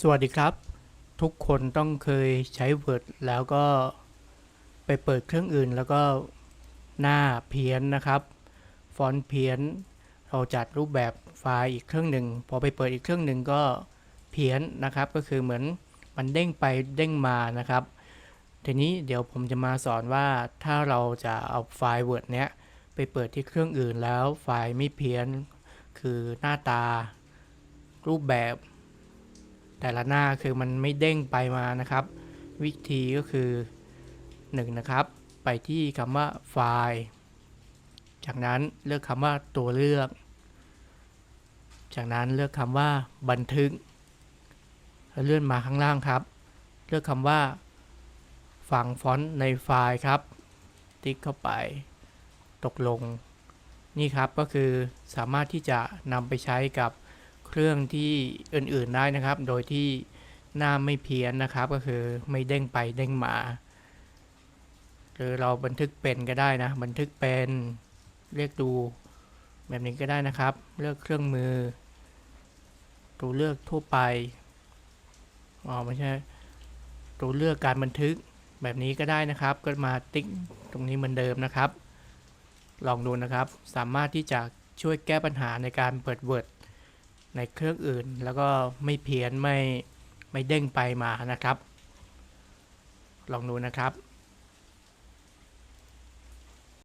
สวัสดีครับ ทุกคนต้องเคยใช้ Word แล้วก็ไปเปิดเครื่องอื่น แล้วก็หน้าเพี้ยนนะครับ ฟอนต์เพี้ยน เราจัดรูปแบบไฟล์อีกเครื่องหนึ่งพอไปเปิดอีกเครื่องหนึ่งก็เพี้ยนนะครับ ก็คือเหมือนมันเด้งไปเด้งมานะครับ ทีนี้เดี๋ยวผมจะมาสอนว่าถ้าเราจะเอาไฟล์ Word เนี้ยไปเปิดที่เครื่องอื่นแล้วไฟล์ไม่เพี้ยน คือหน้าตา รูปแบบ แต่ละหน้าคือมันไม่เด้งไปมานะครับ วิธีก็คือ1นะครับไปที่คำว่าไฟล์ จากนั้นเลือกคำว่าตัวเลือก จากนั้นเลือกคำว่าบันทึกแล้วเลื่อนมาข้างล่างครับ เลือกคำว่าฝังฟอนต์ในไฟล์ครับ ติ๊กเข้าไป ตกลง นี่ครับก็คือสามารถที่จะนำไปใช้กับ เครื่องที่อื่นๆได้นะครับ โดยที่หน้าไม่เพี้ยนนะครับก็คือไม่เด้งไปเด้งมาหรือเราบันทึกเป็นก็ได้นะ บันทึกเป็นเรียกดูแบบนี้ก็ได้นะครับ เลือกเครื่องมือตัวเลือกทั่วไปอ๋อไม่ใช่ตัวเลือกการบันทึกแบบนี้ก็ได้นะครับ ก็มาติ๊กตรงนี้เหมือนเดิมนะครับ ลองดูนะครับ สามารถที่จะช่วยแก้ปัญหาในการเปิด Word ในเครื่องอื่น แล้วก็ไม่เพี้ยนไม่ไม่เด้งไปมานะครับ ลองดูนะครับ